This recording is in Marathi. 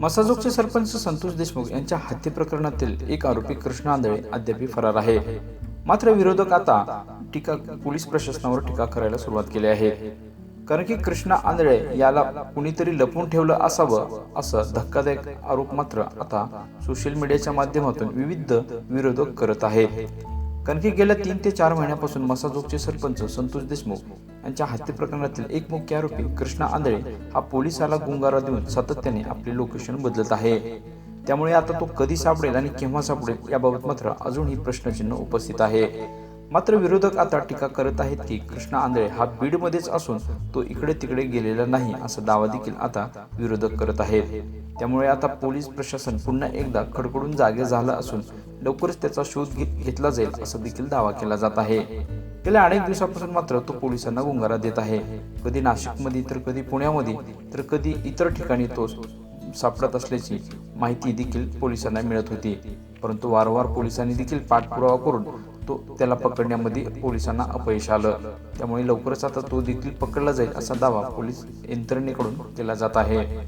मसाजोगचे सरपंच संतोष देशमुख यांच्या हत्ये प्रकरणातील एक आरोपी कृष्णा आंधळे अद्याप फरार आहे. मात्र विरोधक आता टीका पोलीस प्रशासनावर टीका करायला सुरुवात केली आहे. कारण की कृष्णा आंधळे याला कुणीतरी लपवून ठेवलं असावं असं धक्कादायक आरोप मात्र आता सोशल मीडियाच्या माध्यमातून विविध विरोधक करत आहेत. कारण की गेल्या तीन ते चार महिन्यापासून मसाजोगचे सरपंच संतोष देशमुख यांच्या हत्ये प्रकरणातील एक मुख्य आरोपी कृष्णा आंधळे हा पोलिसाला गुंगारा देऊन सातत्याने आपले लोकेशन बदलत आहे. त्यामुळे आता तो कधी सापडेल आणि केव्हा सापडेल याबाबत मात्र अजूनही प्रश्नचिन्ह उपस्थित आहे. मात्र विरोधक आता टीका करत आहेत की कृष्णा आंधळे हा बीडमध्येच असून तो इकडे तिकडे गेलेला नाही असा दावा देखील आता विरोधक करत आहेत. त्यामुळे आता पोलीस प्रशासन पुन्हा एकदा खडखडून जागे झालं असून लवकरच त्याचा शोध घेतला जाईल असा देखील दावा केला जात आहे. गेल्या अनेक दिवसापासून मात्र तो पोलिसांना गुंगारा देत आहे. कधी नाशिकमध्ये तर कधी पुण्यामध्ये तर कधी इतर ठिकाणी तो सापडत असल्याची माहिती देखील पोलिसांना मिळत होती. परंतु वारंवार पोलिसांनी देखील पाठपुरावा करून तो त्याला पकडण्यामध्ये पोलिसांना अपयश आलं. त्यामुळे लवकरच आता तो देखील पकडला जाईल असा दावा पोलीस यंत्रणेकडून केला जात आहे.